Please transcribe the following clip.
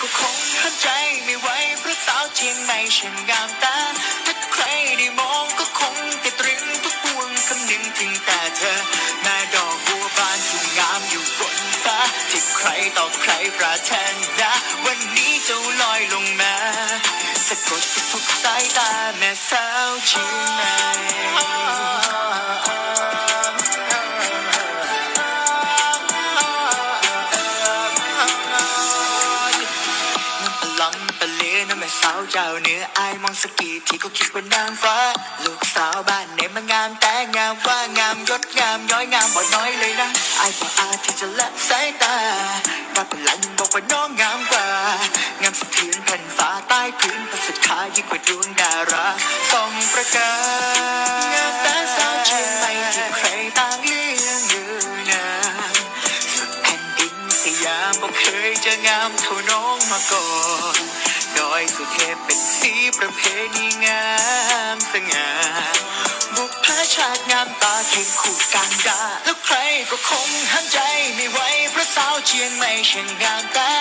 ก็คงห้ามใจไม่ไหวเพราะสาวเชียงใหม่ช่างงามตาถ้าใครได้มองก็คงจะตรึงทุกพวงคำนึงถึงแต่เธอแม่ดอกบัวบานที่งามอยู่บนฟ้าที่ใครต่อใครปรารถนาวันนี้เจ้าลอยลงมาสะกดทุกสายตาแม่สาวเชียงใหม่ เจ้าเหนืออายมองสกีที่ก็คิดว่านางฟ้า ลูกสาวบ้านไหนมางามแต่งามว่างามยศงามย้อยงามบ่น้อยเลยนะอายบ่อาจที่จะละสายตารับพลังบอกว่าน้องงามกว่างามสะเทือนแผ่นฟ้าใต้พื้นประสิทธายิ่งกว่าดวงดาราส่องประกายงามแต่สาวเชียงใหม่ที่ใครต่างเลี้ยงยู่นานสุดแผ่นดินสยามบอกเคยจะงามเท่าน้องมาก่อน ดอยสุเทพเป็นสีประเพณีงามสง่าบุพชาติงามตาเข่งคู่กลางดาแล้วใครก็คงห้ามใจไม่ไหวเพราะสาวเชียงใหม่ช่างงามตา